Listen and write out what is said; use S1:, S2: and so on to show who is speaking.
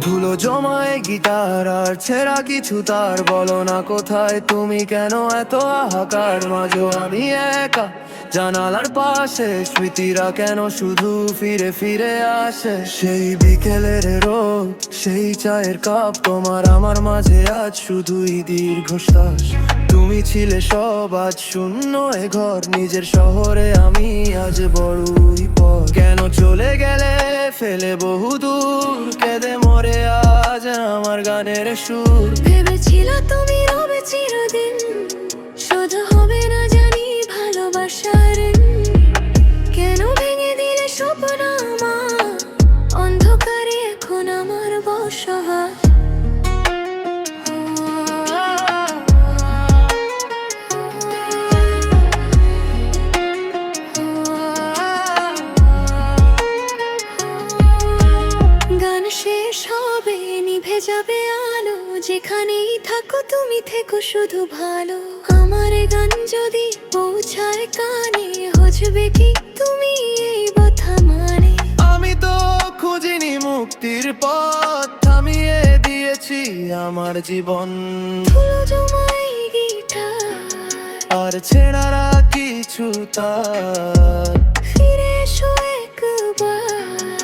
S1: ধুলো জমায় গিটার আর ছেঁড়া কিছু তার। বলো না কোথায়, তুমি কেন এত হাহাকার? মাঝো আমি একা, জানালার পাশে। স্মৃতিরা কেন শুধু ফিরে ফিরে আসে? সেই বিকেলের রোদ, সেই চায়ের কাপ। তোমার আমার মাঝে আজ শুধুই দীর্ঘশ্বাস। তুমি ছিলে সব, আজ শূন্য এ ঘর। নিজের শহরে আমি আজ বড়ই পর কেন চলে গেলে ফেলে বহু দূর, কেঁদে মরে আজ আমার গানের সুর
S2: ভেবেছিল তুমি রবে চিরদিন, শুধু হবে না জানি ভালোবাসার। কেন ভেঙে দিলে স্বপ্ন আমার, অন্ধকারে এখন আমার বসবাস হবে নিভে যাবে আলো? যেখানেই থাকো তুমি থেকো শুধু ভালো। আমার গান যদি পৌঁছায় কানে হজবে কি তুমি এই কথা মানে?
S1: আমি তো খুঁজিনি মুক্তির পথ থামিয়ে দিয়েছি আমার জীবন। আর ছেড়ারা কিছু তার।
S2: ফিরে এসো
S1: একবার।